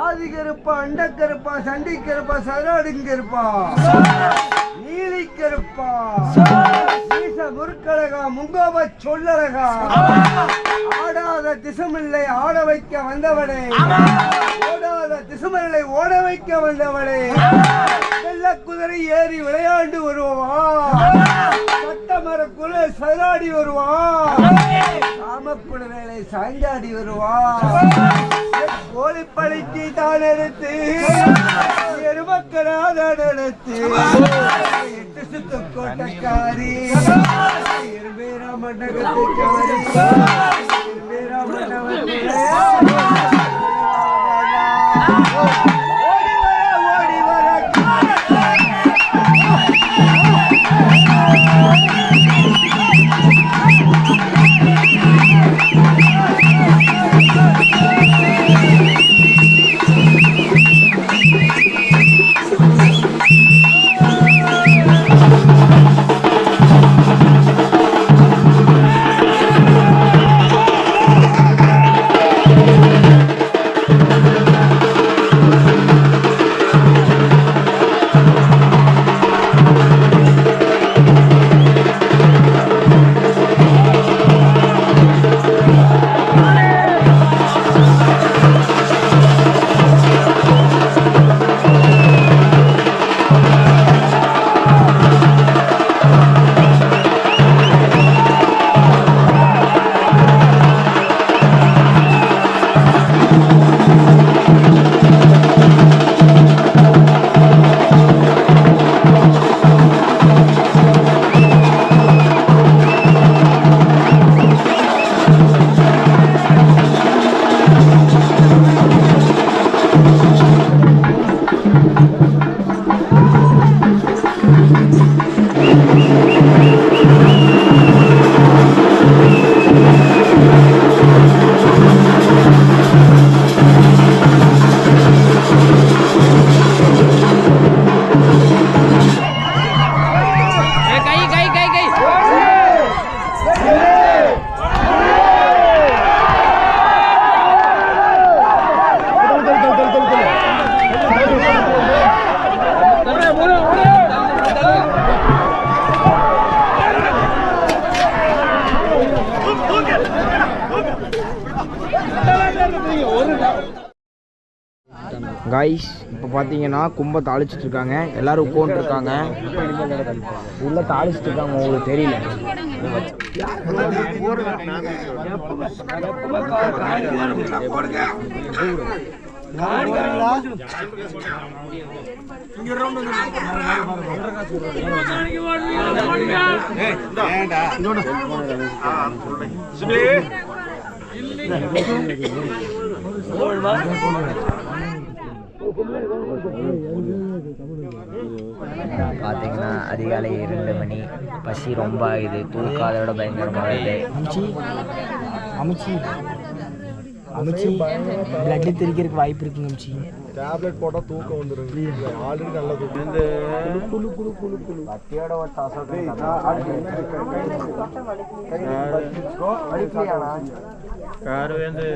ஆதி கருப்பா அண்டக்க இருப்பா அண்டக்கருப்பா சண்டிக்கருப்பா நீலி கருப்பா ஈச முற்கழகா முங்கோப சொல்லழகா. ஆடாத திசுமில்லை ஆட வைக்க வந்தவனே ஓடாத திசுமில்லை ஓட வைக்க வந்தவளே. வெள்ள குதிரை ஏறி விளையாண்டு வருவா. சட்டமர குல சராடி வருவா. காமக்குட வேலை சாஞ்சாடி வருவா. கோழி பழிக்கு தான் எடுத்து எருமக்கராதான் எடுத்து எட்டு சுத்து கோட்டக்காரி இருவேரா மண்டகத்துக்காரி பார்த்தீங்கன்னா கும்ப தாளிச்சிட்டு இருக்காங்க எல்லாரும் உட்காந்துருக்காங்க உள்ள தாளிச்சிட்டு இருக்காங்க உங்களுக்கு தெரியல. பார்த்தீங்கன்னா அதிகாலை இரண்டு மணி பசி ரொம்ப ஆகுது தூக்கம் பயங்கரமாக இருக்குது அமிச்சி. அமிச்சி. பிளட்டு தெரிக்கிறதுக்கு வாய்ப்பு இருக்குங்க அமிச்சி. டேப்லெட் போட்டால் தூக்கம் வந்துடும் ஆல்ரெடி நல்ல தூக்கம். இந்த குழு குழு குழு குழு கார் வந்து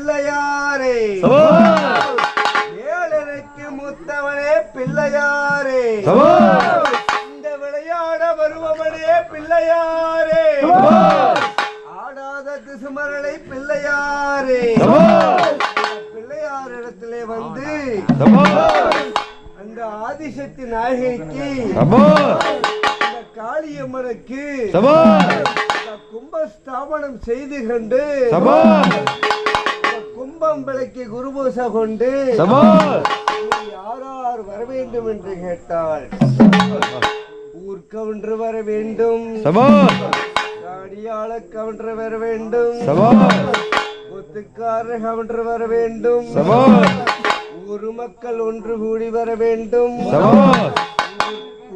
பிள்ளையாரே. ஏழரைக்கு முத்தவனே பிள்ளையாரே. இந்த விளையாட வருபவனே பிள்ளையாரே. ஆடாத திசுமரனை பிள்ளையாரே. பிள்ளையார் இடத்திலே வந்து தேசத்து நாயகிக்கு சபாஷ் இந்த காளியம்மனுக்கு கும்பஸ்தாபனம் செய்து கொண்டு கும்பம் விளக்கி குருபூசை கொண்டு சபாஷ் யார் யார் வர வேண்டும் என்று கேட்டால் ஊர்கவுன்று வர வேண்டும். காடியாள கவுண்டர் வர வேண்டும். ஒத்துக்காரர் கவுண்டர் வர வேண்டும். ஊர் மக்கள் ஒன்று கூடி வர வேண்டும்.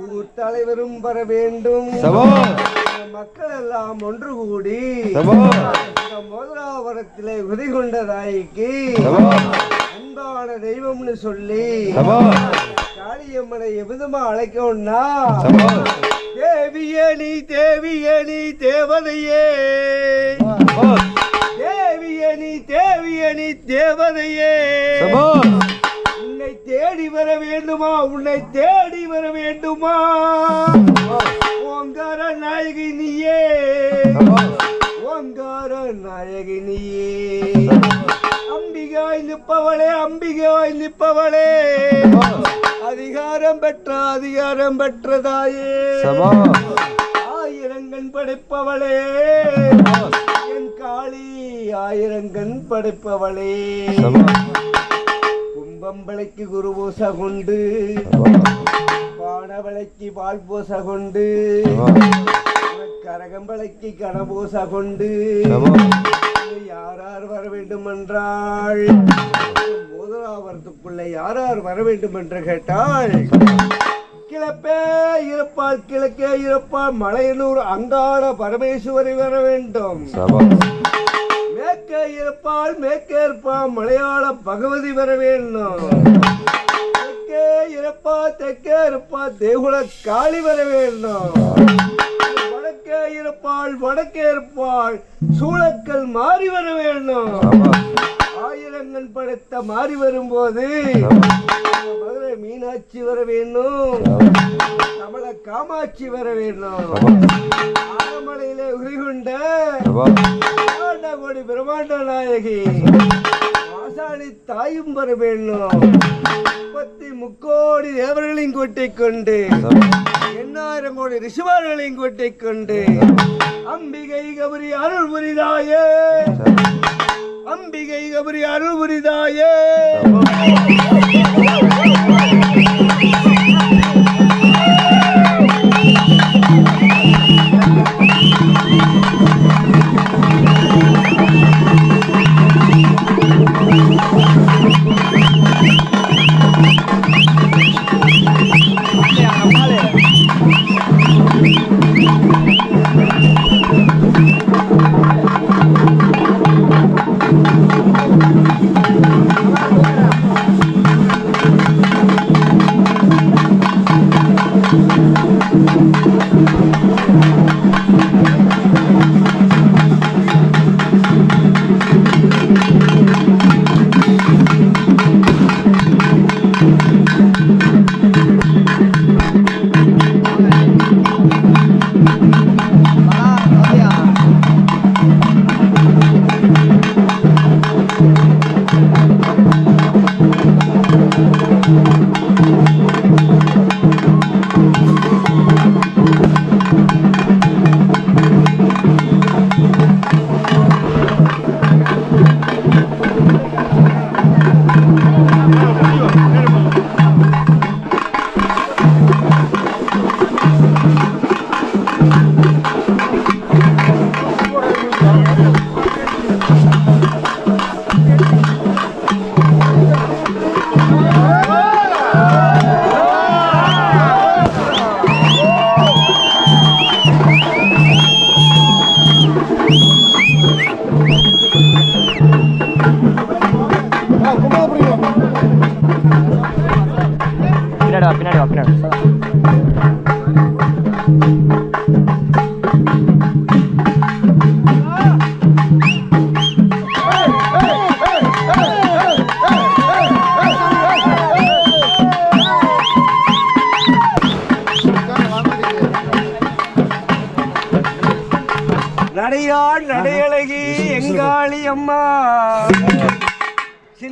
ஊர் தலைவரும் வர வேண்டும். மக்கள் எல்லாம் ஒன்று கூடி மதுராபுரத்திலே உதி கொண்ட தாய்க்கு அன்பான தெய்வம்னு சொல்லி காளியம்மனை எவ்விதமா அழைக்கணும்னா தேவியே நீ தேவியே நீ தேவதையே. தேவியே நீ தேவியே நீ தேவதையே. உன்னை தேடி வர வேண்டுமா? உன்னை தேடி வர வேண்டுமா? ஓங்கார நாயகி நீயே. ஓங்கார நாயகி நீயே. அம்பிகாய் நிற்பவளே அம்பிகாய் நிற்பவளே அதிகாரம் பெற்ற அதிகாரம் பெற்றதாயே. சபாஷ் ஆயிரங்கண் படைப்பவளே. என் காளி ஆயிரங்கண் படைப்பவளே. கும்பம்பளைக்கு குரு பூசை கொண்டு பானவளைக்கு பால் பூசை கொண்டு கரகம்பளைக்கு கனபூசை கொண்டு யார் யார் வர வேண்டும் என்றால் மோதராவரத்துக்குள்ள யார் யார் வர வேண்டும் என்று கேட்டால் கிழப்பே இருப்பால் கிழக்கே இருப்பால் மலையனூர் அங்காள பரமேஸ்வரி வர வேண்டும். மேற்கே இருப்பால் மேற்கே இருப்பால் மலையாள பகவதி வர வேண்டும். தெற்கே இருப்பா தெற்கே இருப்பா தேகுல காளி வர வேண்டும். வடக்கே இருப்பாள் வடக்கே இருப்பாள். சூளக்கல் மாறி வர வேண்டும். ஆயிரங்கள் படைத்த மாறி வரும்போது மதுரை மீனாட்சி வர வேண்டும். தமிழ காமாட்சி வர வேண்டும். ஆலமலையிலே உரிகொண்ட கோடி பிரம்மாண்ட நாயகி. ஆசானி தாயும் வர வேண்டும். முப்பத்தி முக்கோடி தேவர்களையும் கூட்டிக் கொண்டு எண்ணாயிரம் கோடி ரிஷிவார்களையும் கூட்டிக் கொண்டு அம்பிகை கபரி அருள் புரிதாயே. அம்பிகை கபரி அருள் புரிதாயே.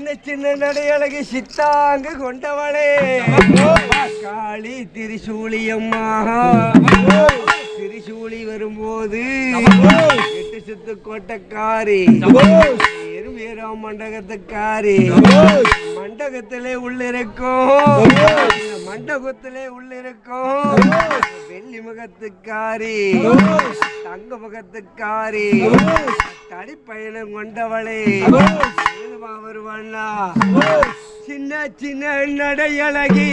சின்ன சின்ன நடையழகி சித்தாங்கு கொண்டவளே. காளி திரிசூலியம்மா திரிசூலி வரும்போது எட்டு சுத்து கோட்டக்காரி. எருமேரா மண்டகத்துக்காரி. மண்டகத்திலே உள்ளிருக்கும். மண்டபத்திலே உள்ளிருக்கும். வெள்ளி முகத்துக்காரி. தங்க முகத்துக்காரி. தடிப்பயணம் கொண்டவளே. வேகமா வருவான்னா சின்ன சின்ன நடையழகி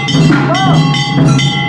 Oh!